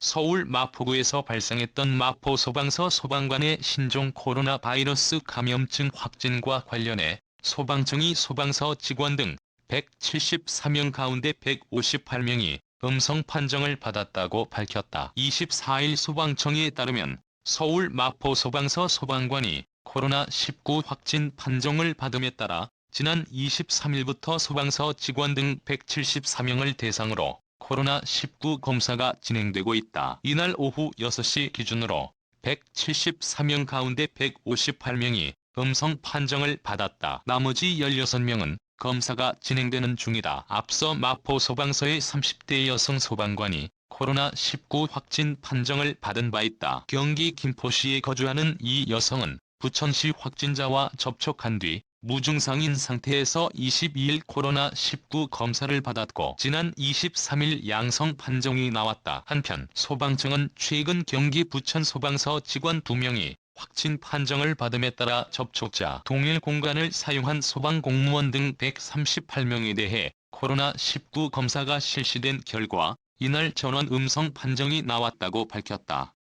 서울 마포구에서 발생했던 마포 소방서 소방관의 신종 코로나 바이러스 감염증 확진과 관련해 소방청이 소방서 직원 등 174명 가운데 158명이 음성 판정을 받았다고 밝혔다. 24일 소방청에 따르면 서울 마포 소방서 소방관이 코로나19 확진 판정을 받음에 따라 지난 23일부터 소방서 직원 등 174명을 대상으로 코로나19 검사가 진행되고 있다. 이날 오후 6시 기준으로 174명 가운데 158명이 음성 판정을 받았다. 나머지 16명은 검사가 진행되는 중이다. 앞서 마포 소방서의 30대 여성 소방관이 코로나19 확진 판정을 받은 바 있다. 경기 김포시에 거주하는 이 여성은 부천시 확진자와 접촉한 뒤 무증상인 상태에서 22일 코로나19 검사를 받았고 지난 23일 양성 판정이 나왔다. 한편 소방청은 최근 경기 부천 소방서 직원 2명이 확진 판정을 받음에 따라 접촉자 동일 공간을 사용한 소방 공무원 등 138명에 대해 코로나19 검사가 실시된 결과 이날 전원 음성 판정이 나왔다고 밝혔다.